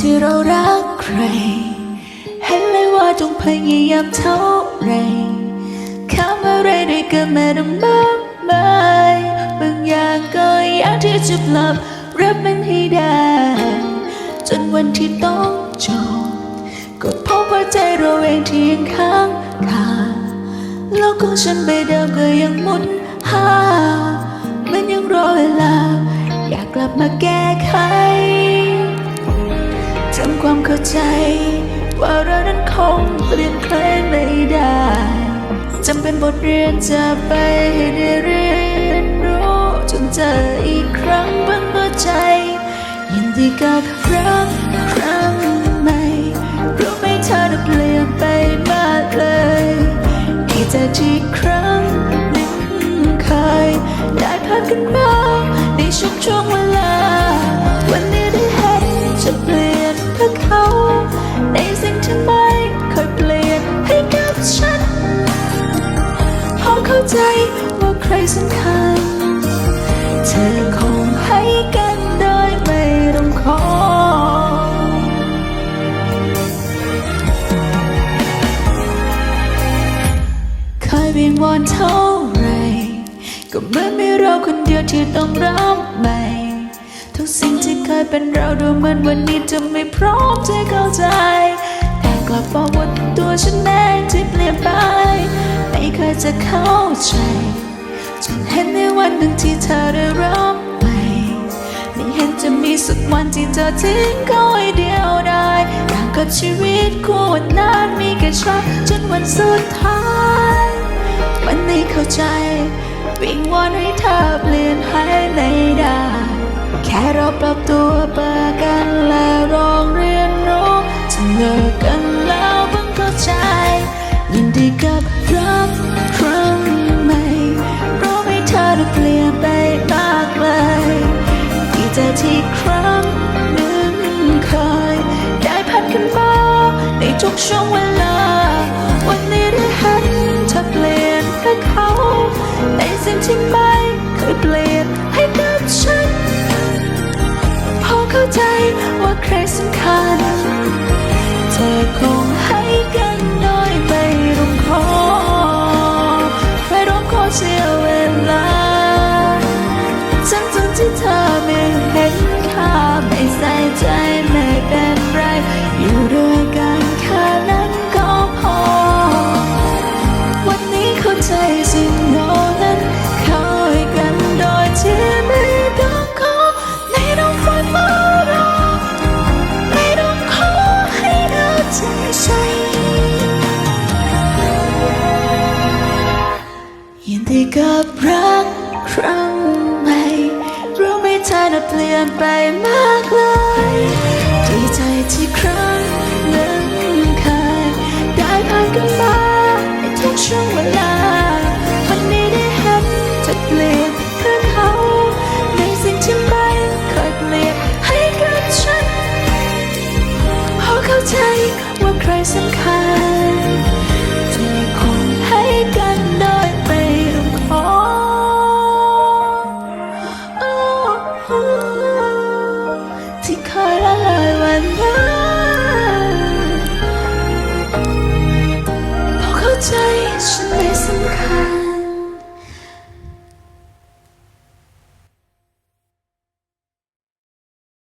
ที่เรารักใคร เห็นเลยว่าต้องพยายามเท่าไรคำอะไรได้วยกันมาดมากมายบางอย่างก็อยากที่จะปรับรับมันให้ได้ จนวันที่ต้องจบก็พบว่าใจเราเองที่ยังค้างคาโลกของฉันใบเดิมก็ยังมุนหามันยังรอเวลา อยากกลับมาแก้ไขาใจ ว่าเรานั้นคงเปลี่ยนแปลงไม่ได้จำเป็นบทเรียนจะไปให้ได้เรียนรู้จนเจออีกครั้งเพิ่งเข้าใจ ยินดีกับรักครั้งใหม่รู้ไหมเธอน่ะเปลี่ยนไปมากเลยที่จากที่ครั้งหนึ่งเคยได้พักกันมาง ใจว่าใครสำคัญ เธอคงให้กันโดยไม่ต้องขอ เคยวียงวอนเท่าไร ก็เหมือนมีเราคนเดียวที่ต้องรับใหม่ทุกสิ่งที่เคยเป็นเราดูเหมือนวันนี้จะไม่พร้อมจะเข้าใจ แต่กลับบอกว่าตัวฉันเองที่เปลี่ยนไป จะเข้าใจจนเห็นในวันหนึ่งที่เธอได้รับใหม่ไม่เห็นจะมีสักวันที่เธอทิ้งเขาไว้เดียวได้ต่างกับชีวิตคู่วันนั้นมีแค่ฉันจนวันสุดท้าย มันไม่เข้าใจ วิงวอนให้เธอเปลี่ยนให้ไม่ได้แค่เราปรับตัวเปิ ไหมเธอได้เปลี่ยนไปมากมายที่เจอที่ครั้งหนึ่งเคยได้พัดกันมาในทุกช่วงเวลา วันนี้ได้เห็นเธอเปลี่ยนเพื่อเขาในสิ่งที่ไม่ ดีกับรักครั้งใหม่รู้ไหมเธอน่ะเปลี่ยนไปมากเลยดีใจที่ครั้งหนึ่งเคยได้ผ่านกันมาในทุกช่วงเวลาวันนี้ได้เห็นเธอเปลี่ยนเพื่อเขาในสิ่งที่ไม่เคยเปลี่ยนให้กับฉันพอเข้าใจว่าใครสำคัญ ที่